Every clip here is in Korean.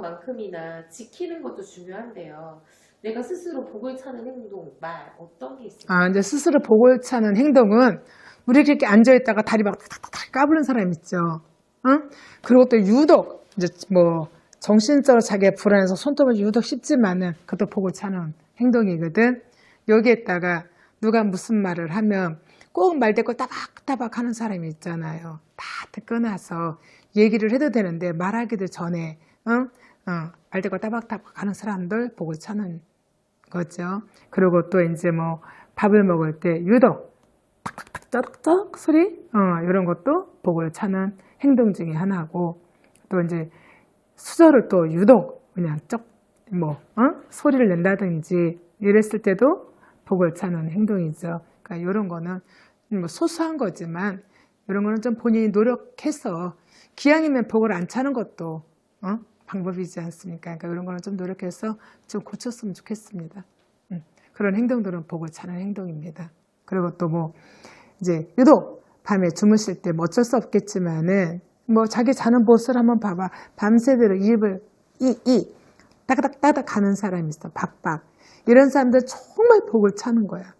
만큼이나 지키는 것도 중요한데요. 내가 스스로 복을 찾는 행동, 말 어떤 게 있을까요? 아, 이제 스스로 복을 차는 행동은 우리 이렇게 앉아 있다가 다리 막 탁탁탁 까부는 사람 있죠. 응? 그리고 또 유독, 이제 뭐, 정신적으로 자기가 불안해서 손톱을 유독 씹지만은 그것도 복을 차는 행동이거든. 여기에다가 누가 무슨 말을 하면 꼭 말대꾸 따박따박 하는 사람이 있잖아요. 다 나서 얘기를 해도 되는데 말하기도 전에, 응? 어, 말대꾸 따박따박 하는 사람들 복을 차는 거죠. 그리고 또 이제 뭐 밥을 먹을 때 유독 탁탁탁 쩌덕쩌덕 소리 어, 이런 것도 복을 차는 행동 중에 하나고 또 이제 수저를 또 유독 그냥 쩍뭐 어? 소리를 낸다든지 이랬을 때도 복을 차는 행동이죠. 그러니까 이런 거는 뭐 소소한 거지만 이런 거는 좀 본인이 노력해서 기왕이면 복을 안 차는 것도 어? 방법이지 않습니까? 그러니까 이런 거는 좀 노력해서 좀 고쳤으면 좋겠습니다. 음, 그런 행동들은 복을 차는 행동입니다. 그리고 또 뭐 이제 유독 밤에 주무실 때 뭐 어쩔 수 없겠지만은 뭐 자기 자는 모습을 한번 봐봐. 밤새도록 입을 이이 따닥 따닥 하는 사람이 있어. 박박. 이런 사람들 정말 복을 차는 거야.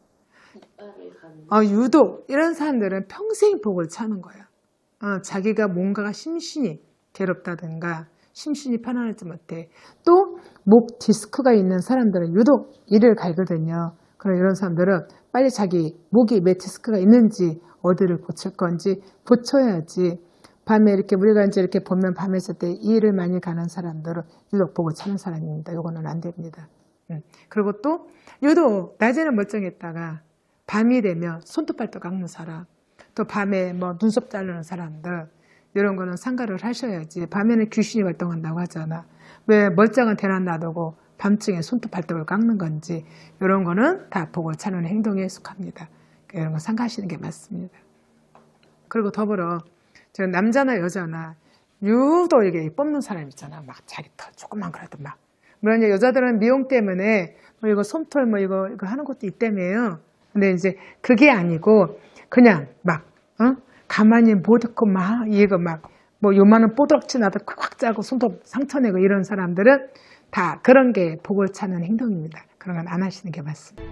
가는 어, 유독 이런 사람들은 평생 복을 차는 거야. 어, 자기가 뭔가가 심신이 괴롭다든가 심신이 편안하지 못해. 또 목 디스크가 있는 사람들은 유독 이를 갈거든요. 그럼 이런 사람들은 빨리 자기 목이 왜 디스크가 있는지 어디를 고칠 건지 고쳐야지. 밤에 이렇게 우리가 이제 이렇게 보면 밤에 있을 때 이를 많이 가는 사람들은 유독 복을 차는 사람입니다. 이거는 안 됩니다. 음. 그리고 또 유독 낮에는 멀쩡했다가 밤이 되면 손톱 발톱 깎는 사람, 또 밤에 뭐 눈썹 자르는 사람들, 이런 거는 상가를 하셔야지. 밤에는 귀신이 활동한다고 하잖아. 왜 멀쩡한 대낮 놔두고 밤중에 손톱 발톱을 깎는 건지, 이런 거는 다 복을 차는 행동에 속합니다. 그러니까 이런 거 상가하시는 게 맞습니다. 그리고 더불어, 저 남자나 여자나 유독 이게 뽑는 사람 있잖아. 막 자기 털 조금만 그래도 막. 물론 여자들은 미용 때문에 뭐 이거 솜털 뭐 이거 이거 하는 것도 있다며요. 근데 이제 그게 아니고 그냥 막 어? 가만히 못 듣고 막 이거 막뭐 요만한 뽀드락치 나도 콱 짜고 손톱 상처 내고 이런 사람들은 다 그런 게 복을 차는 행동입니다. 그런 건 안 하시는 게 맞습니다.